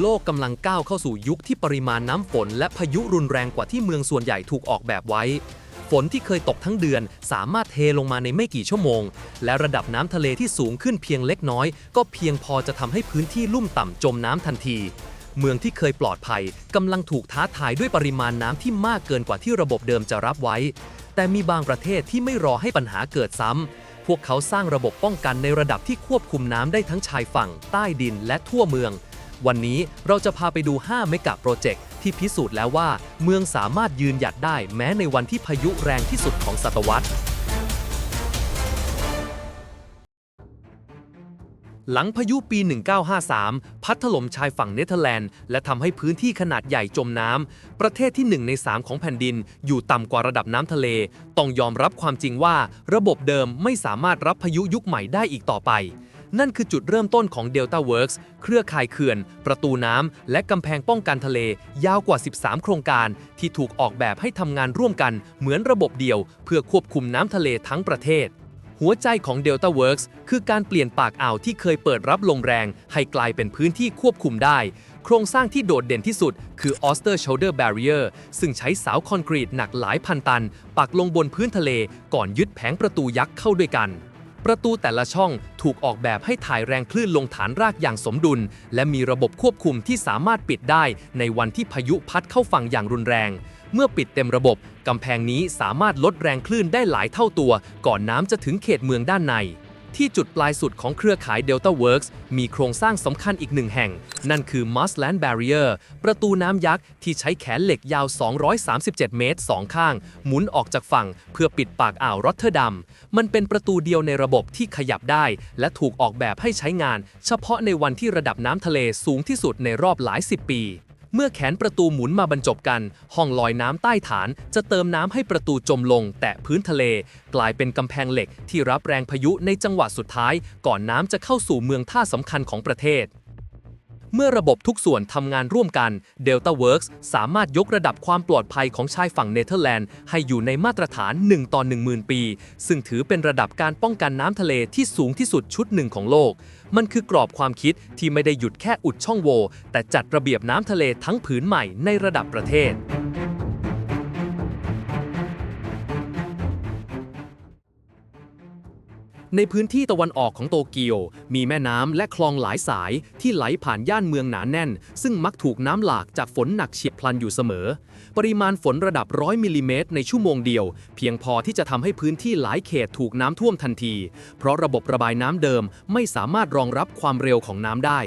โลกกำลังก้าวเข้าสู่ยุคที่ปริมาณน้ำฝนและพายุรุนแรงกว่าที่เมืองส่วนใหญ่ถูกออกแบบไว้ ฝนที่เคยตกทั้งเดือนสามารถเทลงมาในไม่กี่ชั่วโมง และระดับน้ำทะเลที่สูงขึ้นเพียงเล็กน้อย ก็เพียงพอจะทำให้พื้นที่ลุ่มต่ำจมน้ำทันที เมืองที่เคยปลอดภัยกำลังถูกท้าทายด้วยปริมาณน้ำที่มากเกินกว่าที่ระบบเดิมจะรับไว้ แต่มีบางประเทศที่ไม่รอให้ปัญหาเกิดซ้ำพวกเขาสร้างระบบป้องกันในระดับที่ควบคุมน้ำได้ทั้งชายฝั่ง ใต้ดินและทั่วเมือง วันนี้เราจะพาไปดู 5 เมกะโปรเจกต์ที่พิสูจน์แล้วว่า เมืองสามารถยืนหยัดได้แม้ในวันที่พายุแรงที่สุดของศตวรรษ หลังพายุปี 1953 พัดถล่มชายฝั่งเนเธอร์แลนด์ และทำให้พื้นที่ขนาดใหญ่จมน้ำ ประเทศที่ 1 ใน 3 ของแผ่นดิน อยู่ต่ำกว่าระดับน้ำทะเล ต้องยอมรับความจริงว่า ระบบเดิมไม่สามารถรับพายุยุคใหม่ได้อีกต่อไป นั่นคือจุดเริ่มต้นของ Delta Works เครือข่ายเขื่อน ประตูน้ำ และกำแพงป้องกันทะเล ยาวกว่า 13 โครงการ ที่ถูกออกแบบให้ทำงานร่วมกันเหมือนระบบเดียว เพื่อควบคุมน้ำทะเลทั้งประเทศ หัวใจของ Delta Works คือการเปลี่ยนปากอ่าวที่เคยเปิดรับลมแรง ให้กลายเป็นพื้นที่ควบคุมได้ โครงสร้างที่โดดเด่นที่สุด คือ Oster Shoulder Barrier ซึ่งใช้เสาคอนกรีตหนักหลายพันตัน ปักลงบนพื้นทะเล ก่อนยึดแผงประตูยักษ์เข้าด้วยกัน ประตูแต่ละช่องถูกออกแบบให้ถ่ายแรงคลื่นลงฐานรากอย่างสมดุล และมีระบบควบคุมที่สามารถปิดได้ในวันที่พายุพัดเข้าฝั่งอย่างรุนแรง เมื่อปิดเต็มระบบกำแพงนี้สามารถลดแรงคลื่นได้หลายเท่าตัว ก่อนน้ำจะถึงเขตเมืองด้านใน ที่จุดปลายสุดของเครือข่าย Delta Works มีโครงสร้างสำคัญอีกหนึ่งแห่ง นั่นคือ Mossland Barrier ประตูน้ำยักษ์ที่ใช้แขนเหล็กยาว 237 เมตรสองข้าง หมุนออกจากฝั่งเพื่อปิดปากอ่าวรอตเทอร์ดัม มันเป็นประตูเดียวในระบบที่ขยับได้ และถูกออกแบบให้ใช้งาน เฉพาะในวันที่ระดับน้ำทะเลสูงที่สุดในรอบหลายสิบปี เมื่อแขนประตูหมุนมาบรรจบกัน ห้องลอยน้ำใต้ฐาน จะเติมน้ำให้ประตูจมลง แตะพื้นทะเล กลายเป็นกำแพงเหล็กที่รับแรงพายุในจังหวะสุดท้าย ก่อนน้ำจะเข้าสู่เมืองท่าสำคัญของประเทศ เมื่อระบบทุกส่วนทำงานร่วมกัน Delta Works สามารถยกระดับความปลอดภัยของชายฝั่งเนเธอร์แลนด์ให้อยู่ในมาตรฐาน 1 ต่อ 10,000 ปี ซึ่งถือเป็นระดับการป้องกันน้ำทะเลที่สูงที่สุดชุดหนึ่งของโลก มันคือกรอบความคิดที่ไม่ได้หยุดแค่อุดช่องโหว่แต่จัดระเบียบน้ำทะเลทั้งผืนใหม่ในระดับประเทศ ในพื้นที่ตะวันออกของโตเกียว มีแม่น้ำและคลองหลายสายที่ไหลผ่านย่านเมืองหนาแน่น ซึ่งมักถูกน้ำหลากจากฝนหนักเฉียบพลันอยู่เสมอ ปริมาณฝนระดับร้อยมิลลิเมตรในชั่วโมงเดียว เพียงพอที่จะทำให้พื้นที่หลายเขตถูกน้ำท่วมทันที เพราะระบบระบายน้ำเดิมไม่สามารถรองรับความเร็วของน้ำได้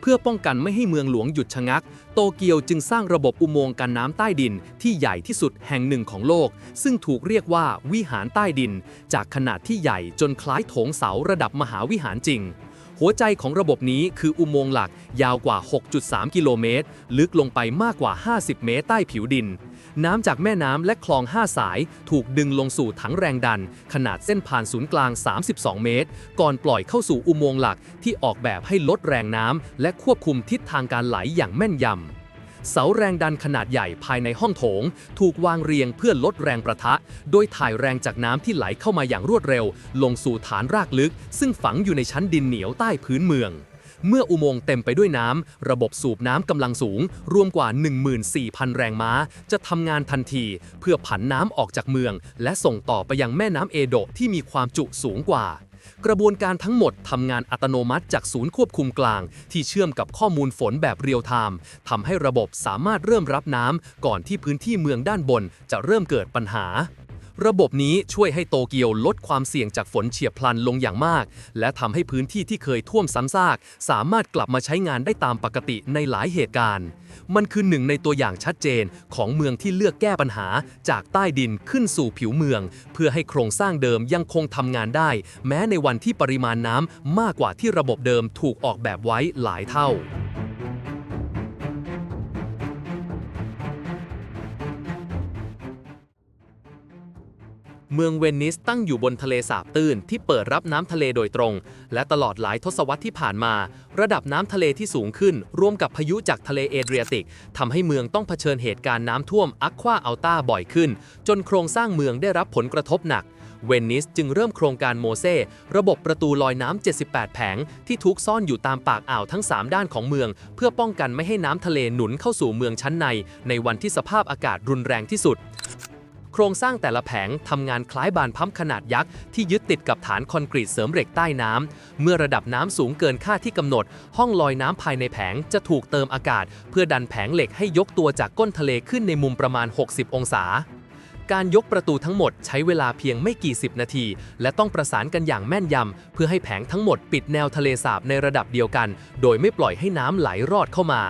เพื่อป้องกันไม่ให้เมืองหลวงหยุดชะงัก โตเกียวจึงสร้างระบบอุโมงค์กันน้ำใต้ดินที่ใหญ่ที่สุดแห่งหนึ่งของโลก ซึ่งถูกเรียกว่าวิหารใต้ดิน จากขนาดที่ใหญ่จนคล้ายโถงเสาระดับมหาวิหารจริง หัวใจของระบบนี้คืออุโมงค์หลักยาวกว่า 6.3 กิโลเมตร ลึกลงไปมากกว่า 50 เมตรใต้ผิวดิน น้ำจากแม่น้ำและคลอง 5 สาย ถูกดึงลงสู่ถังแรงดัน ขนาดเส้นผ่านศูนย์กลาง 32 เมตร ก่อนปล่อยเข้าสู่อุโมงค์หลักที่ออกแบบให้ลดแรงน้ำและควบคุมทิศทางการไหลอย่างแม่นยำ เสาแรงดันขนาดใหญ่ภายในห้องโถง ถูกวางเรียงเพื่อลดแรงประทะ โดยถ่ายแรงจากน้ำที่ไหลเข้ามาอย่างรวดเร็ว ลงสู่ฐานรากลึก ซึ่งฝังอยู่ในชั้นดินเหนียวใต้พื้นเมือง เมื่ออุโมงค์เต็มไปด้วยน้ำ ระบบสูบน้ำกำลังสูง รวมกว่า 14,000 แรงม้า จะทำงานทันที เพื่อผันน้ำออกจากเมือง และส่งต่อไปยังแม่น้ำเอโดะที่มีความจุสูงกว่า กระบวนการทั้งหมดทำงานอัตโนมัติจากศูนย์ควบคุมกลาง ที่เชื่อมกับข้อมูลฝนแบบเรียลไทม์ทำให้ระบบสามารถเริ่มรับน้ำก่อนที่พื้นที่เมืองด้านบนจะเริ่มเกิดปัญหา ระบบนี้ช่วยให้โตเกียวลดความเสี่ยงจากฝนเฉียบพลันลงอย่างมาก และทำให้พื้นที่ที่เคยท่วมซ้ำซาก สามารถกลับมาใช้งานได้ตามปกติในหลายเหตุการณ์ มันคือหนึ่งในตัวอย่างชัดเจนของเมืองที่เลือกแก้ปัญหาจากใต้ดินขึ้นสู่ผิวเมือง เพื่อให้โครงสร้างเดิมยังคงทำงานได้ แม้ในวันที่ปริมาณน้ำมากกว่าที่ระบบเดิมถูกออกแบบไว้หลายเท่า เมืองเวนิสตั้งอยู่บนทะเลสาบตื้นที่เปิดรับน้ำทะเลโดยตรง และตลอดหลายทศวรรษที่ผ่านมา ระดับน้ำทะเลที่สูงขึ้น ร่วมกับพายุจากทะเลเอเดรียติกทำให้เมืองต้องเผชิญเหตุการณ์น้ำท่วมอัควาอัลตาบ่อยขึ้น จนโครงสร้างเมืองได้รับผลกระทบหนัก เวนิสจึงเริ่มโครงการโมเซระบบประตูลอยน้ำ 78 แผง ที่ทุกซ่อนอยู่ตามปากอ่าวทั้ง 3 ด้านของเมือง เพื่อป้องกันไม่ให้น้ำทะเลหนุนเข้าสู่เมืองชั้นใน ในวันที่สภาพอากาศรุนแรงที่สุด ครงสร้างแต่ละแผงทำงานคล้ายบานพับขนาดยักษ์ที่ยึดติดกับฐานคอนกรีตเสริมเหล็กใต้น้ำ เมื่อระดับน้ำสูงเกินค่าที่กำหนด ห้องลอยน้ำภายในแผงจะถูกเติมอากาศ เพื่อดันแผงเหล็กให้ยกตัวจากก้นทะเลขึ้นในมุมประมาณ 60 องศาการยกประตูทั้งหมดใช้เวลาเพียงไม่กี่สิบนาที และต้องประสานกันอย่างแม่นยำ เพื่อให้แผงทั้งหมดปิดแนวทะเลสาบในระดับเดียวกัน โดยไม่ปล่อยให้น้ำไหลรอดเข้ามา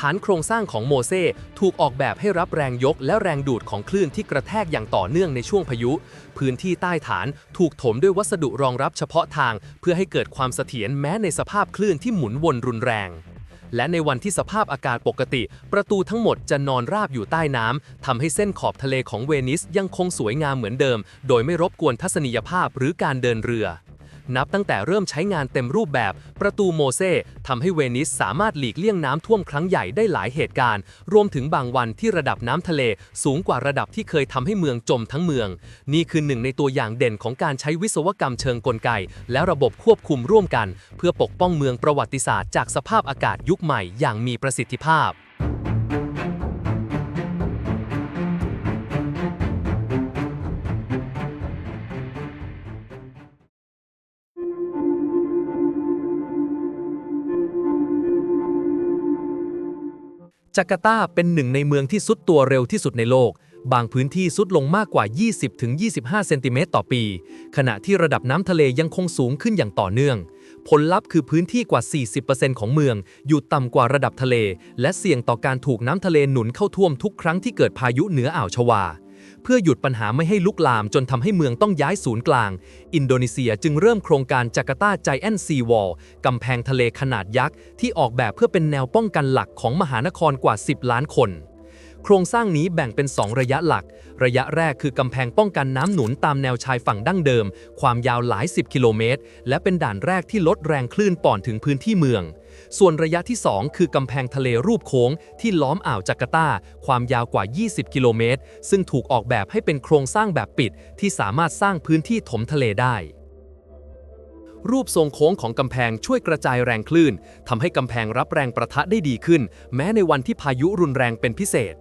ฐานโครงสร้างของโมเสถูกออกแบบให้รับแรงยกและแรงดูดของคลื่นที่กระแทกอย่างต่อเนื่องในช่วงพายุ พื้นที่ใต้ฐานถูกถมด้วยวัสดุรองรับเฉพาะทาง เพื่อให้เกิดความเสถียรแม้ในสภาพคลื่นที่หมุนวนรุนแรง และในวันที่สภาพอากาศปกติ ประตูทั้งหมดจะนอนราบอยู่ใต้น้ำทำให้เส้นขอบทะเลของเวนิสยังคงสวยงามเหมือนเดิม โดยไม่รบกวนทัศนียภาพหรือการเดินเรือ นับตั้งแต่เริ่มใช้งานเต็มรูปแบบ ประตูโมเซทำให้เวนิสสามารถหลีกเลี่ยงน้ำท่วมครั้งใหญ่ได้หลายเหตุการณ์ รวมถึงบางวันที่ระดับน้ำทะเลสูงกว่าระดับที่เคยทำให้เมืองจมทั้งเมือง นี่คือหนึ่งในตัวอย่างเด่นของการใช้วิศวกรรมเชิงกลไก และระบบควบคุมร่วมกัน เพื่อปกป้องเมืองประวัติศาสตร์จากสภาพอากาศยุคใหม่อย่างมีประสิทธิภาพ จาการ์ตาเป็นหนึ่งในเมืองที่สุดตัวเร็วที่สุดในโลก บางพื้นที่สุดลงมากกว่า 20-25 เซนติเมตรต่อปี ขณะที่ระดับน้ำทะเลยังคงสูงขึ้นอย่างต่อเนื่อง ผลลัพธ์คือพื้นที่กว่า 40%ของเมือง อยู่ต่ำกว่าระดับทะเล และเสี่ยงต่อการถูกน้ำทะเลหนุนเข้าท่วมทุกครั้งที่เกิดพายุเหนืออ่าวชวา เพื่อหยุดปัญหาไม่ให้ลุกลามจนทำให้เมืองต้องย้ายศูนย์กลาง อินโดนีเซียจึงเริ่มโครงการจาการ์ตาไจแอนซีวอลกำแพงทะเลขนาดยักษ์ ที่ออกแบบเพื่อเป็นแนวป้องกันหลักของมหานครกว่า 10 ล้านคน โครงสร้างนี้แบ่งเป็น 2 ระยะหลัก ระยะแรกคือกำแพงป้องกันน้ำหนุนตามแนวชายฝั่งดั้งเดิม ความยาวหลาย 10 กิโลเมตร และเป็นด่านแรกที่ลดแรงคลื่นป่อนถึงพื้นที่เมือง ส่วนระยะที่ 2 คือกำแพงทะเลรูปโค้งที่ล้อมอ่าวจาการ์ตา ความยาวกว่า 20 กิโลเมตร ซึ่งถูกออกแบบให้เป็นโครงสร้างแบบปิด ที่สามารถสร้างพื้นที่ถมทะเลได้รูปทรงโค้งของกำแพงช่วยกระจายแรงคลื่นทำให้กำแพงรับแรงประทะได้ดีขึ้น แม้ในวันที่พายุรุนแรงเป็นพิเศษ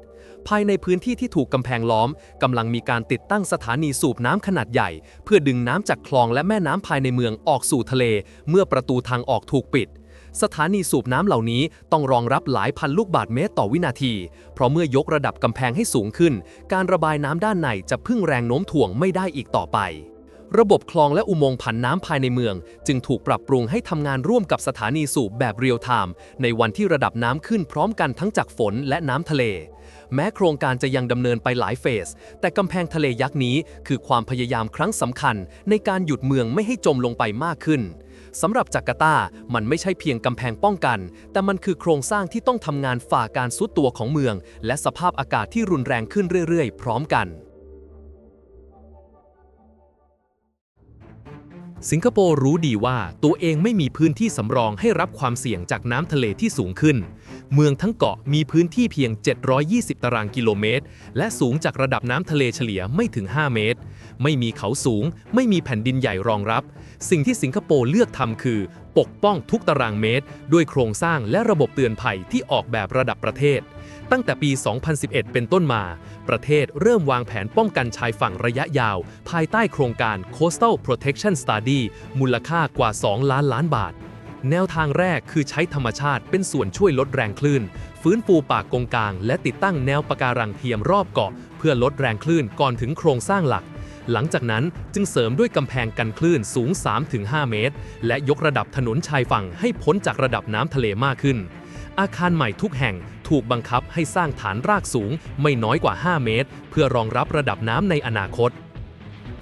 ภายในพื้นที่ที่ถูกกำแพงล้อมกำลังมีการติดตั้งสถานีสูบน้ำขนาดใหญ่ เพื่อดึงน้ำจากคลองและแม่น้ำภายในเมืองออกสู่ทะเล เมื่อประตูทางออกถูกปิด สถานีสูบน้ำเหล่านี้ต้องรองรับหลายพันลูกบาศก์เมตรต่อวินาที เพราะเมื่อยกระดับกำแพงให้สูงขึ้น การระบายน้ำด้านในจะพึ่งแรงโน้มถ่วงไม่ได้อีกต่อไป ระบบคลองและอุโมงค์ผันน้ำภายในเมือง จึงถูกปรับปรุงให้ทำงานร่วมกับสถานีสูบแบบเรียลไทม์ในวันที่ระดับน้ำขึ้นพร้อมกันทั้งจากฝนและน้ำทะเล แม้โครงการจะยังดำเนินไปหลายเฟส แต่กำแพงทะเลยักษ์นี้ คือความพยายามครั้งสำคัญ ในการหยุดเมืองไม่ให้จมลงไปมากขึ้น สำหรับจาการ์ตา มันไม่ใช่เพียงกำแพงป้องกัน แต่มันคือโครงสร้างที่ต้องทำงานฝ่าการซุดตัวของเมือง และสภาพอากาศที่รุนแรงขึ้นเรื่อยๆ พร้อมกัน สิงคโปร์รู้ดีว่าตัวเองไม่มีพื้นที่สำรองให้รับความเสี่ยงจากน้ำทะเลที่สูงขึ้น เมืองทั้งเกาะมีพื้นที่เพียง 720 ตารางกิโลเมตร และสูงจากระดับน้ำทะเลเฉลี่ยไม่ถึง 5 เมตร ไม่มีเขาสูง ไม่มีแผ่นดินใหญ่รองรับ สิ่งที่สิงคโปร์เลือกทำคือ ปกป้องทุกตารางเมตร ด้วยโครงสร้างและระบบเตือนภัยที่ออกแบบระดับประเทศ ตั้งแต่ปี 2011 เป็นต้นมา ประเทศเริ่มวางแผนป้องกันชายฝั่งระยะยาว ภายใต้โครงการ Coastal Protection Study มูลค่ากว่า 2 ล้านล้านบาท แนวทางแรกคือใช้ธรรมชาติเป็นส่วนช่วยลดแรงคลื่น ฟื้นฟูปากกงกลาง และติดตั้งแนวปะการังเทียมรอบเกาะ เพื่อลดแรงคลื่นก่อนถึงโครงสร้างหลัก หลังจากนั้นจึงเสริมด้วยกำแพงกันคลื่นสูง 3-5 เมตร และยกระดับถนนชายฝั่งให้พ้นจากระดับน้ำทะเลมากขึ้น อาคารใหม่ทุกแห่งถูกบังคับให้สร้างฐานรากสูงไม่น้อยกว่า 5 เมตร เพื่อรองรับระดับน้ำในอนาคต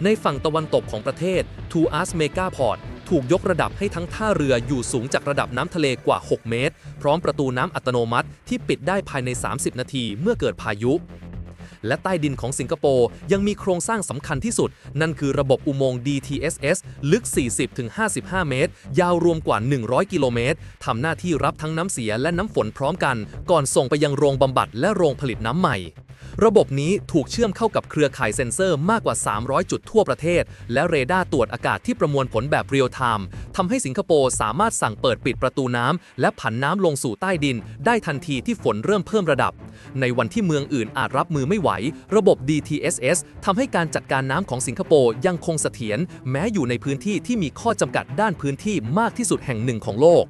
ในฝั่งตะวันตกของประเทศทูอาสเมกาพอร์ตถูกยกระดับให้ทั้งท่าเรืออยู่สูงจากระดับน้ำทะเลกว่า 6 เมตร พร้อมประตูน้ำอัตโนมัติที่ปิดได้ภายใน 30 นาทีเมื่อเกิดพายุ และใต้ดินของสิงคโปร์ยังมีโครงสร้างสำคัญที่สุด นั่นคือระบบอุโมงค์ DTSS ลึก 40-55 เมตร ยาวรวมกว่า 100 กิโลเมตรทำหน้าที่รับทั้งน้ำเสียและน้ำฝนพร้อมกัน ก่อนส่งไปยังโรงบำบัดและโรงผลิตน้ำใหม่ ระบบนี้ถูกเชื่อมเข้ากับเครือข่ายเซ็นเซอร์มากกว่า 300 จุดทั่วประเทศ และเรดาร์ตรวจอากาศที่ประมวลผลแบบเรียลไทม์ทำให้สิงคโปร์สามารถสั่งเปิดปิดประตูน้ำและผันน้ำลงสู่ใต้ดิน ได้ทันทีที่ฝนเริ่มเพิ่มระดับ ในวันที่เมืองอื่นอาจรับมือไม่ไหว ระบบ DTSS ทำให้การจัดการน้ำของสิงคโปร์ยังคงเสถียรแม้อยู่ในพื้นที่ที่มีข้อจำกัดด้านพื้นที่มากที่สุดแห่งหนึ่งของโลก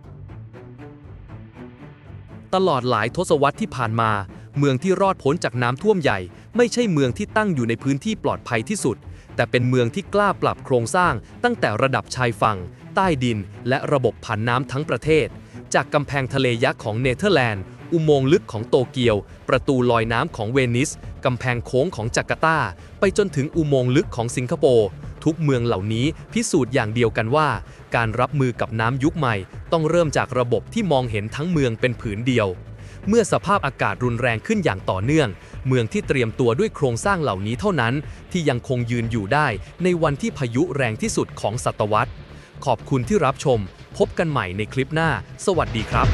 ตลอดหลายทศวรรษที่ผ่านมา เมืองที่รอดพ้นจากน้ำท่วมใหญ่ ไม่ใช่เมืองที่ตั้งอยู่ในพื้นที่ปลอดภัยที่สุด แต่เป็นเมืองที่กล้าปรับโครงสร้าง ตั้งแต่ระดับชายฝั่ง ใต้ดิน และระบบผันน้ำทั้งประเทศ จากกำแพงทะเลยักษ์ของเนเธอร์แลนด์ อุโมงค์ลึกของโตเกียว ประตูลอยน้ำของเวนิส กำแพงโค้งของจาการ์ตา ไปจนถึงอุโมงค์ลึกของสิงคโปร์ทุกเมืองเหล่านี้พิสูจน์อย่างเดียวกันว่า การรับมือกับน้ำยุคใหม่ ต้องเริ่มจากระบบที่มองเห็นทั้งเมืองเป็นผืนเดียว เมื่อสภาพอากาศรุนแรงขึ้นอย่างต่อเนื่อง เมืองที่เตรียมตัวด้วยโครงสร้างเหล่านี้เท่านั้น ที่ยังคงยืนอยู่ได้ในวันที่พายุแรงที่สุดของศตวรรษ ขอบคุณที่รับชม พบกันใหม่ในคลิปหน้า สวัสดีครับ